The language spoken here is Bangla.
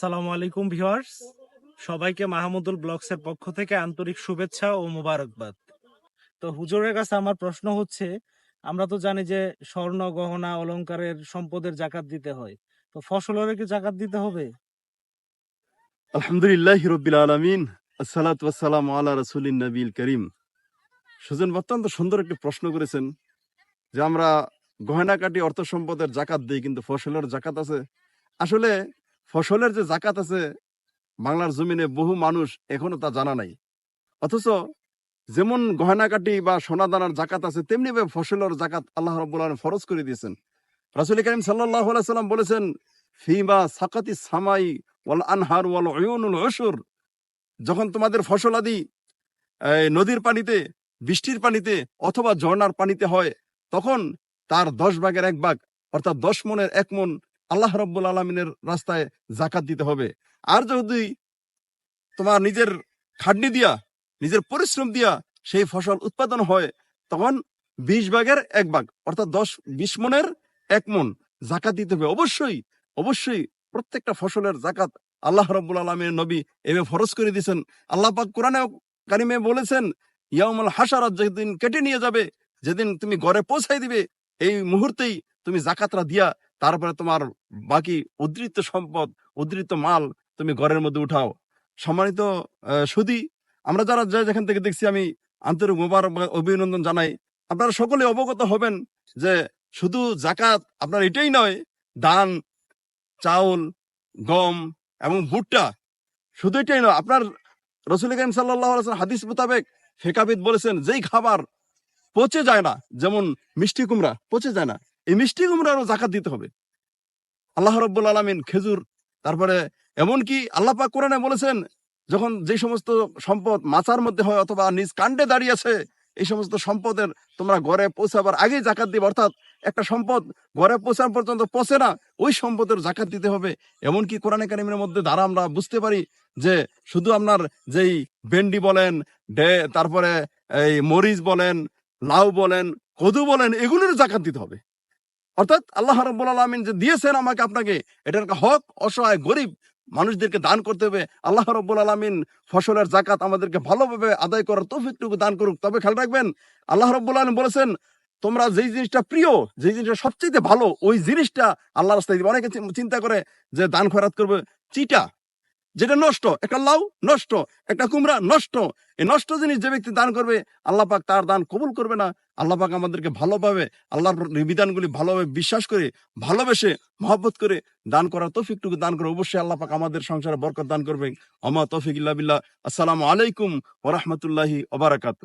আসসালামু আলাইকুম ভিউয়ার্স। সবাইকে মাহমুদুল ব্লগসের পক্ষ থেকে আন্তরিক শুভেচ্ছা ও মোবারকবাদ। তো হুজুরের কাছে আমার প্রশ্ন হচ্ছে, আমরা তো জানি যে স্বর্ণ, গহনা, অলংকারের সম্পদের জাকাত দিতে হয়। তো ফসলের কি জাকাত দিতে হবে? আলহামদুলিল্লাহ রবিল আলমিন, আসসালাত ওয়াসালাম আল্লাহ রসুলিন নবীল করিম। সুজন, অত্যন্ত সুন্দর একটি প্রশ্ন করেছেন যে আমরা গহনা কাটি অর্থ সম্পদের জাকাত দিই, কিন্তু ফসলের জাকাত আছে। আসলে ফসলের যে জাকাত আছে, বাংলার জমিনে বহু মানুষ এখনও তা জানা নাই। অথচ যেমন গহনাকাটি বা সোনা দানার জাকাত আছে তেমনিভাবে ফসলের জাকাত আল্লাহ আলম ফরজ করে দিয়েছেন। রাসুল করিম সাল্লাহ সাল্লাম বলেছেন, ফিমা সাকাতি সামাই ওয়াল আনহার ওয়াল অয়নুল অসুর যখন তোমাদের ফসল আদি নদীর পানিতে, বৃষ্টির পানিতে অথবা ঝর্ণার পানিতে হয়, তখন তার দশ ভাগের এক ভাগ, অর্থাৎ দশ মনের এক মন আল্লাহ রব্বুল আলমিনের রাস্তায় জাকাত দিতে হবে। আর যদি তোমার নিজের খাটনি দিয়া, নিজের পরিশ্রম দিয়া সেই ফসল উৎপাদন হয়, তখন বিশ ভাগের এক ভাগ, অর্থাৎ দশ, বিশ মনের এক মন জাকাত দিতে হবে। অবশ্যই অবশ্যই প্রত্যেকটা ফসলের জাকাত আল্লাহ রব্বুল আলমের নবী এভাবে ফরজ করে দিয়েছেন। আল্লাহ পাক কোরআনে কারিমে বলেছেন ইয়ামুল হাসারাত যেদিন কেটে নিয়ে যাবে, যেদিন তুমি ঘরে পৌঁছাই দিবে, এই মুহূর্তেই তুমি জাকাতরা দিয়া তারপরে তোমার বাকি উদ্ধৃত সম্পদ, উদ্ধৃত মাল তুমি ঘরের মধ্যে উঠাও। সম্মানিত সুদী আমরা যারা যে যেখান থেকে দেখছি, আমি আন্তরিক মোবারক অভিনন্দন জানাই। আপনারা সকলে অবগত হবেন যে শুধু জাকাত আপনার এটাই নয়, দান, চাউল, গম এবং ভুট্টা শুধু এটাই নয়। আপনার রসুল করিম সাল্লাহ হাদিস মোতাবেক ফেকাবিদ বলেছেন, যেই খাবার পচে যায় না, যেমন মিষ্টি কুমড়া, পচে যায় না। এই মিষ্টি কুমড়ারও জাকাত দিতে হবে। আল্লাহ রব্বুল আলমিন খেজুর, তারপরে এমনকি আল্লাহ পাক কোরআনে বলেছেন, যখন যে সমস্ত সম্পদ মাচার মধ্যে হয় অথবা নিজ কাণ্ডে দাঁড়িয়ে আছে, এই সমস্ত সম্পদের তোমরা ঘরে পৌঁছাবার আগেই জাকাত দিবে। অর্থাৎ একটা সম্পদ ঘরে পৌঁছানো পর্যন্ত পচে না, ওই সম্পদের জাকাত দিতে হবে। এমনকি কোরআনে কারিমের মধ্যে দ্বারা আমরা বুঝতে পারি যে, শুধু আপনার যেই ভেন্ডি বলেন, ডে, তারপরে এই মরিচ বলেন, লাউ বলেন, কদু বলেন এগুলোর জাকাত দিতে হবে। অর্থাৎ আল্লাহ রব্বুল আলমিন যে দিয়েছেন আমাকে আপনাকে, এটার হক অসহায় গরিব মানুষদেরকে দান করতে হবে। আল্লাহ রব্বুল আলমিন ফসলের জাকাত আমাদেরকে ভালোভাবে আদায় করার তৌফিকটুকু দান করুক। তবে খেয়াল রাখবেন, আল্লাহ রব্বুল আলম বলেছেন, তোমরা যেই জিনিসটা প্রিয়, যেই জিনিসটা সবচেয়ে ভালো, ওই জিনিসটা আল্লাহ রাস্তায় দিবে। অনেকে চিন্তা করে যে দান খয়রাত করবে। চিটা যেটা নষ্ট, একটা লাউ নষ্ট, একটা কুমড়া নষ্ট। এই নষ্ট জিনিস যে ব্যক্তি দান করবে, আল্লাহ পাক তার দান কবুল করবে না। আল্লাহ পাক আমাদেরকে ভালোভাবে, আল্লাহর বিধানগুলি ভালোভাবে বিশ্বাস করে, ভালোবেসে, মহব্বত করে দান করার তফিকটুকু দান করে অবশ্যই আল্লাহ পাক আমাদের সংসারে বরকত দান করবে আমা তৌফিক ইল্লা আসসালামু আলাইকুম ওরহমতুল্লাহি ওবারাকাত